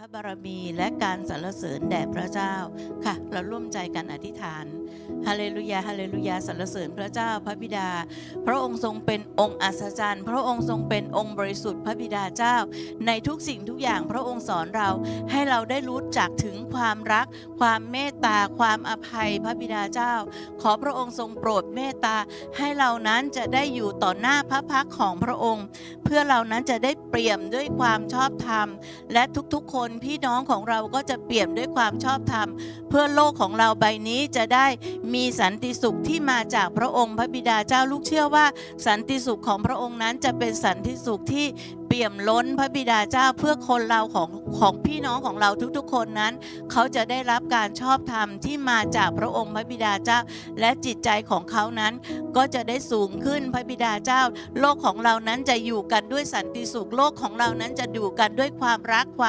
พระบารมีและการสรรเสริญแด่พระเจ้าค่ะ เราร่วมใจกันอธิษฐานฮาเลลูยาฮาเลลูยาสรรเสริญพระเจ้าพระบิดา พระองค์ทรงเป็นองค์อัศจรรย์ พระองค์ทรงเป็นองค์บริสุทธิ์พระบิดาเจ้า ในทุกสิ่งทุกอย่างพระองค์สอนเราให้เราได้รู้จักถึงความรัก ความเมตตาความอภัยพระบิดาเจ้า ขอพระองค์ทรงโปรดเมตตาให้เรานั้นจะได้อยู่ต่อหน้าพระพักของพระองค์ เพื่อเรานั้นจะได้เปี่ยมด้วยความชอบธรรม และทุกๆคนคนพี่น้องของเราก็จะเปี่ยมด้วยความชอบธรรม เพื่อโลกของเราใบนี้จะได้มีสันติสุขที่มาจากพระองค์พระบิดาเจ้าลูกเชื่อว่า สันติสุขของพระองค์นั้นจะเป็นสันติสุขที่เปี่ยมล้นพระบิดาเจ้าเพื่อคนเราของของพี่น้องของเราทุกๆ คนนั้น เขาจะได้รับการชอบธรรมที่มาจากพระองค์พระบิดาเจ้า และจิตใจของเขานั้น ก็จะได้สูงขึ้นพระบิดาเจ้า โลกของเรานั้นจะอยู่กันด้วยสันติสุขโลกของเรานั้นจะอยู่กันด้วยความรักความ